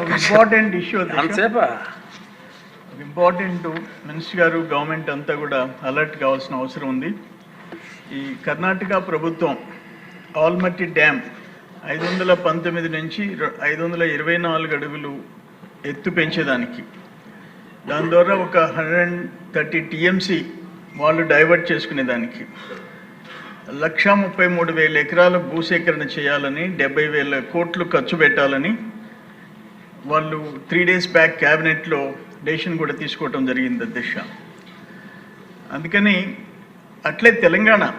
Important issue అంతసేపా? Important minister గారు government అంతా కూడా అలర్ట్ కావాల్సిన అవసరం ఉంది. ఈ కర్ణాటక ప్రభుత్వం ఆల్మట్టి డ్యామ్ ఐదు వందల పంతొమ్మిది నుంచి ఐదు వందల ఇరవై నాలుగు అడుగులు ఎత్తు పెంచేదానికి. దాని ద్వారా ఒక హండ్రెడ్ అండ్ థర్టీ టీఎంసీ వాళ్ళు డైవర్ట్ చేసుకునేదానికి. లక్ష ముప్పై మూడు వేల ఎకరాల భూసేకరణ చేయాలని డెబ్బై వేల కోట్లు ఖర్చు పెట్టాలని వాళ్ళు త్రీ డేస్ బ్యాక్ క్యాబినెట్లో డెసిషన్ కూడా తీసుకోవటం జరిగింది అధ్యక్ష. అందుకని అట్లే తెలంగాణ.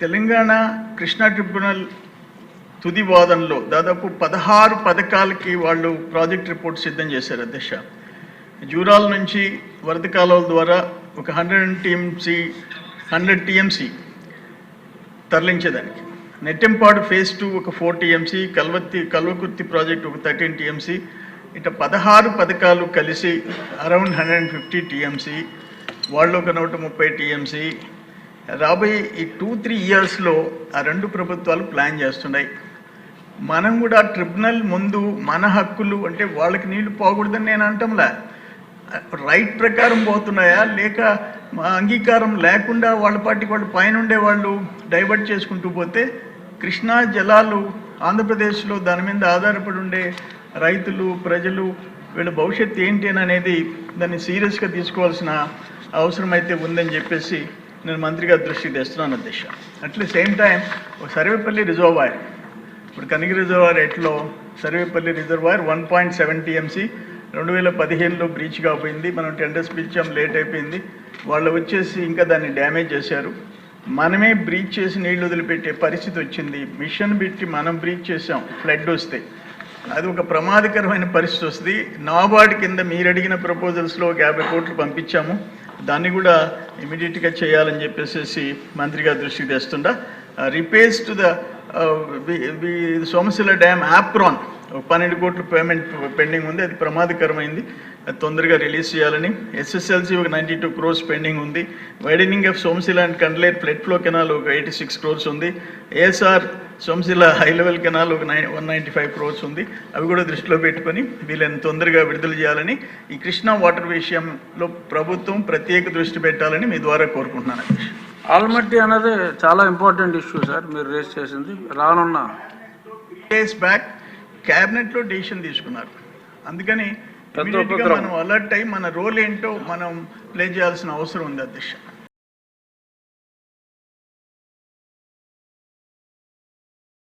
తెలంగాణ కృష్ణా ట్రిబ్యునల్ తుది వాదనలో దాదాపు పదహారు పథకాలకి వాళ్ళు ప్రాజెక్ట్ రిపోర్ట్ సిద్ధం చేశారు అధ్యక్ష. జూరాల నుంచి వరద కాలువల ద్వారా ఒక హండ్రెడ్ టీఎంసీ హండ్రెడ్ టీఎంసీ తరలించేదానికి. నెట్టెంపాడు ఫేజ్ టూ ఒక ఫోర్ టీఎంసీ కల్వత్తి కల్వకుర్తి ప్రాజెక్ట్ ఒక థర్టీన్ టీఎంసీ. ఇట్లా పదహారు పథకాలు కలిసి around hundred and fifty TMC వాళ్ళు ఒక నూట ముప్పై టీఎంసీ. రాబోయే ఈ టూ త్రీ ఇయర్స్లో ఆ రెండు ప్రభుత్వాలు ప్లాన్ చేస్తున్నాయి. మనం కూడా ట్రిబ్యునల్ ముందు మన హక్కులు అంటే వాళ్ళకి నీళ్ళు పోకూడదని నేను అంటంలే. రైట్ ప్రకారం పోతున్నాయా? లేక మా అంగీకారం లేకుండా వాళ్ళ పార్టీకి వాళ్ళు పైన ఉండే వాళ్ళు డైవర్ట్ చేసుకుంటూ పోతే కృష్ణా జలాలు ఆంధ్రప్రదేశ్లో దాని మీద ఆధారపడి ఉండే రైతులు ప్రజలు వీళ్ళ భవిష్యత్తు ఏంటి అని అనేది దాన్ని సీరియస్గా తీసుకోవాల్సిన అవసరం అయితే ఉందని చెప్పేసి నేను మంత్రిగా దృష్టి దృష్టికి తెస్తున్నాను అధ్యక్ష. అట్లే సేమ్ టైం ఒక సర్వేపల్లి రిజర్వాయర్ ఇప్పుడు కనిగి రిజర్వాయర్ ఎట్లో Sarvepalli reservoir one point seven TMC రెండు వేల పదిహేనులో బ్రీచ్ కాపోయింది మనం టెండర్స్ పిలిచాం లేట్ అయిపోయింది. వాళ్ళు వచ్చేసి ఇంకా దాన్ని డ్యామేజ్ చేశారు. మనమే బ్రీచ్ చేసి నీళ్ళు వదిలిపెట్టే పరిస్థితి వచ్చింది. మిషన్ పెట్టి మనం బ్రీచ్ చేసాం. ఫ్లడ్ వస్తే. అది ఒక ప్రమాదకరమైన పరిస్థితి వస్తుంది. నాబార్డ్ కింద మీరు అడిగిన ప్రపోజల్స్లో ఒక యాభై కోట్లు పంపించాము. దాన్ని కూడా ఇమీడియట్గా చేయాలని చెప్పేసి మంత్రి గారి దృష్టికి తెస్తుండా. Repairs to the Somasila dam apron పన్నెండు కోట్ల పేమెంట్ పెండింగ్ ఉంది అది ప్రమాదకరమైంది. అది తొందరగా రిలీజ్ చేయాలని. ఎస్ఎస్ఎల్సి ఒక నైంటీ టూ క్రోర్స్ పెండింగ్ ఉంది. Widening of Somasila and Kandaleru flood flow canal ఒక ఎయిటీ సిక్స్ క్రోర్స్ ఉంది. ASR Somasila high level canal ఒక nine one ninety five crores ఉంది. అవి కూడా దృష్టిలో పెట్టుకొని వీళ్ళని తొందరగా విడుదల చేయాలని ఈ కృష్ణా వాటర్ విషయంలో ప్రభుత్వం ప్రత్యేక దృష్టి పెట్టాలని మీ ద్వారా కోరుకుంటున్నాను. ఆల్మట్టి అనేది చాలా ఇంపార్టెంట్ ఇష్యూ సార్ మీరు రేస్ చేసింది. రానున్న డేస్ బ్యాక్ క్యాబినెట్లో డెసిషన్ తీసుకున్నారు అందుకని. మనం అలర్ట్ అయ్యి మన రోల్ ఏంటో మనం ప్లే చేయాల్సిన అవసరం ఉంది అధ్యక్ష